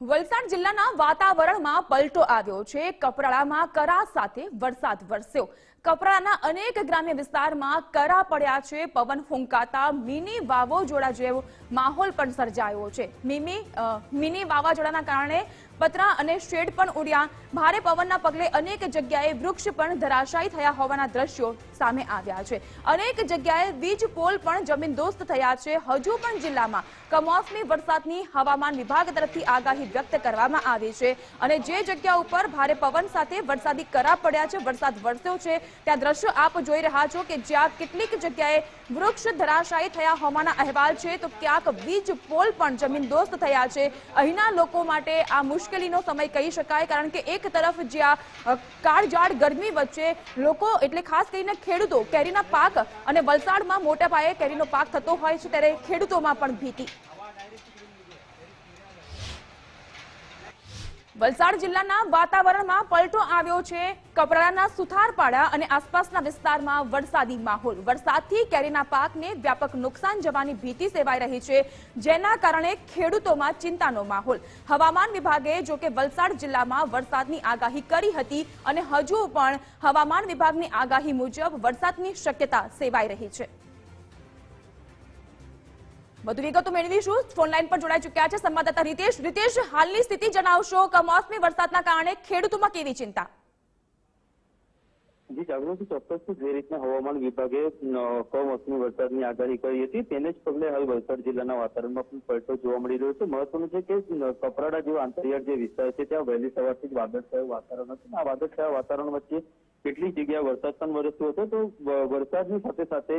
વલસાડ જિલ્લાના વાતાવરણમાં પલટો આવ્યો છે. કપરાડામાં કરા સાથે વરસાદ વરસ્યો. કપરાડાના અનેક ગ્રામ્ય વિસ્તારમાં કરા પડ્યા છે. પવન ફૂંકાતા મિની વાવાઝોડા જેવો માહોલ પણ સર્જાયો છે. મિમી મિની વાવાઝોડાના કારણે પતરા અને શેડ પણ ઉડ્યા. ભારે પવનના પગલે અનેક જગ્યાએ વૃક્ષ પણ ધરાશાયી થયા હોવાના દ્રશ્યો સામે આવ્યા છે. અનેક જગ્યાએ વીજ પોલ પણ જમીનદોસ્ત થયા છે. હજુ પણ જિલ્લામાં કમોસમી વરસાદની હવામાન વિભાગ તરફથી આગાહી વ્યક્ત કરવામાં આવી છે અને જે જગ્યા ઉપર ભારે પવન સાથે વરસાદી કરા પડ્યા છે, વરસાદ વરસ્યો છે, ત્યાં દ્રશ્યો આપ જોઈ રહ્યા છો કે જ્યાં કેટલીક જગ્યાએ વૃક્ષ ધરાશાયી થયા હોવાના અહેવાલ છે, તો ક્યાંક વીજ પોલ પણ જમીનદોસ્ત થયા છે. અહીંના લોકો માટે આ મુશ્કેલીનો સમય કહી શકાય, કારણ કે એક તરફ જ્યાં કાળજાળ ગરમી વચ્ચે લોકો, એટલે ખાસ કરીને ખેડૂતો, કેરીના પાક અને વલસાડમાં મોટા પાયે કેરીનો પાક થતો હોય છે, ત્યારે ખેડૂતોમાં પણ ભીતિ. વલસાડ જિલ્લાના વાતાવરણમાં પલટો આવ્યો છે. કપરાડાના સુથારપાડા અને આસપાસના વિસ્તારમાં વરસાદી માહોલ. વરસાદથી કેરીના પાકને વ્યાપક નુકસાન જવાની ભીતિ સેવાઈ રહી છે, જેના કારણે ખેડૂતોમાં ચિંતાનો માહોલ. હવામાન વિભાગે જો કે વલસાડ જિલ્લામાં વરસાદની આગાહી કરી હતી અને હજુ પણ હવામાન વિભાગની આગાહી મુજબ વરસાદની શક્યતા સેવાઈ રહી છે. વધુ વિગતો મેળવીશું ફોનલાઈન પર જોડાઈ ચુક્યા છે સંવાદદાતા રીતેશ. રીતેશ, હાલની સ્થિતિ જણાવશો? કમોસમી વરસાદના કારણે ખેડૂતોમાં કેવી ચિંતા? જી જાગૃતિ ચોક્કસ જે રીતના હવામાન વિભાગે કમોસમી વરસાદની આગાહી કરી હતી, તેને જ પગલે હાલ વલસાડ જિલ્લાના વાતાવરણમાં પણ પલટો જોવા મળી રહ્યો છે. મહત્વનું છે કે કપરાડા જેવો આંતરિયાળ જે વિસ્તાર છે, ત્યાં વહેલી સવારથી જ વાદળછાયું વાતાવરણ હતું. આ વાદળછાયા વાતાવરણ વચ્ચે કેટલીક જગ્યાએ વરસાદ પણ વરસ્યો હતો, તો વરસાદની સાથે સાથે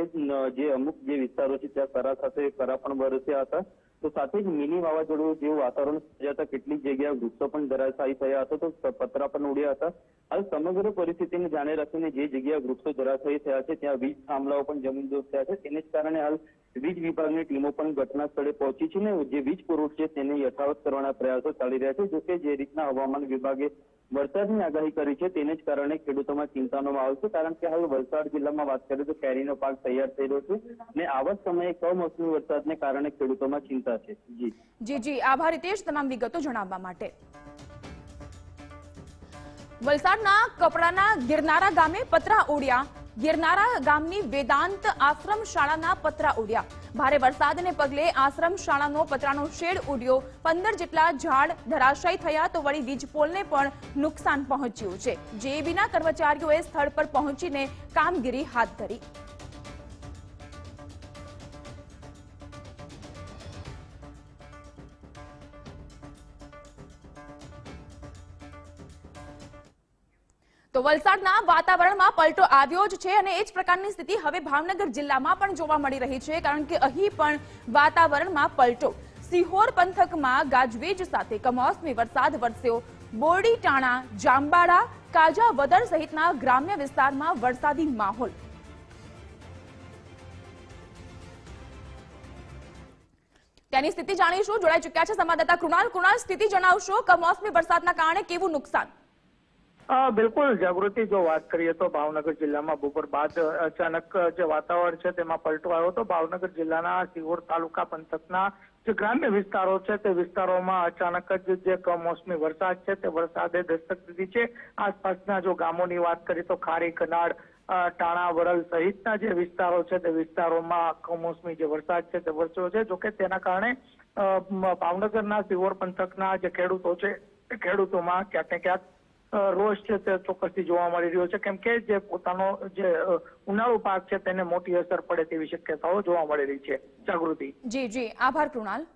જે અમુક જે વિસ્તારો છે, ત્યાં કરા સાથે કરા પણ વરસ્યા હતા. તો સાથે જ મિની વાવાઝોડું જેવું વાતાવરણ સર્જાતા કેટલીક જગ્યાએ વૃક્ષો પણ ધરાશાયી થયા હતા, તો પતરા પણ ઉડ્યા હતા. હાલ સમગ્ર પરિસ્થિતિને જાણે રાખીને જે જગ્યાએ વૃક્ષો ધરાશાયી થયા છે, ત્યાં વીજ થાંભલાઓ પણ જમીનદોસ્ત થયા છે. તેને જ કારણે હાલ વીજ વિભાગની ટીમો પણ ઘટના સ્થળે પહોંચી છે ને જે વીજ પુરવઠો છે, તેને યથાવત કરવાના પ્રયાસો ચાલી રહ્યા છે, જોકે જે રીતના હવામાન વિભાગે વરસાદની આગાહી કરી છે, તેને જ કારણે ખેડૂતોમાં ચિંતાનો માહોલ છે, કારણ કે હવે વલસાડ જિલ્લામાં વાત કરીએ તો કેરીનો પાક તૈયાર થઈ રહ્યો છે અને આવા સમયે કમોસમી વરસાદને કારણે ખેડૂતોમાં ચિંતા છે. જી. જી જી. આભાર રીતેશ તમામ વિગતો જણાવવા માટે. વલસાડના કપડાના ગિરનારા ગામે પતરા ઉડ્યા. ગિરનારા ગામની વેદાંત આશ્રમ શાળાના પતરા ઉડ્યા. ભારે વરસાદને પગલે આશ્રમ શાળાનો પતરાનો શેડ ઉડ્યો. પંદર જેટલા ઝાડ ધરાશાયી થયા તો વળી વીજપોલને પણ નુકસાન પહોંચ્યું છે. જેબીના કર્મચારીઓએ સ્થળ પર પહોંચીને કામગીરી હાથ ધરી. તો વલસાડના વાતાવરણમાં પલટો આવ્યો જ છે અને એ જ પ્રકારની સ્થિતિ હવે ભાવનગર જિલ્લામાં પણ જોવા મળી રહી છે, કારણ કે અહીં પણ વાતાવરણમાં પલટો. સિહોર પંથકમાં ગાજવીજ સાથે કમોસમી વરસાદ વરસ્યો. બોરડી, ટાણા કાજા, વદર સહિતના ગ્રામ્ય વિસ્તારમાં વરસાદી માહોલ. તેની સ્થિતિ જાણીશું. જોડાઈ ચુક્યા છે સંવાદદાતા કૃણાલ. કૃણાલ, સ્થિતિ જણાવશો, કમોસમી વરસાદના કારણે કેવું નુકસાન? બિલકુલ. જાગૃતિ, જો વાત કરીએ તો ભાવનગર જિલ્લામાં બપોર બાદ અચાનક જે વાતાવરણ છે તેમાં પલટો આવ્યો તો ભાવનગર જિલ્લાના સિહોર તાલુકા પંથકના જે ગ્રામ્ય વિસ્તારો છે તે વિસ્તારોમાં અચાનક જ જે કમોસમી વરસાદ છે તે વરસાદે દસ્તક દીધી છે. આસપાસના જો ગામોની વાત કરીએ તો ખારી કનાડ ટાણા, વરલ સહિતના જે વિસ્તારો છે તે વિસ્તારોમાં કમોસમી જે વરસાદ છે તે વરસ્યો છે. જોકે તેના કારણે ભાવનગરના સિહોર પંથકના જે ખેડૂતો છે ખેડૂતોમાં ક્યાંક ને ક્યાંક રોષ છે તે ચોક્કસથી જોવા મળી રહ્યો છે. કેમ કે જે પોતાનો જે ઉનાળુ પાક છે તેને મોટી અસર પડે તેવી શક્યતાઓ જોવા મળી રહી છે. જાગૃતિ. જી જી. આભાર કૃણાલ.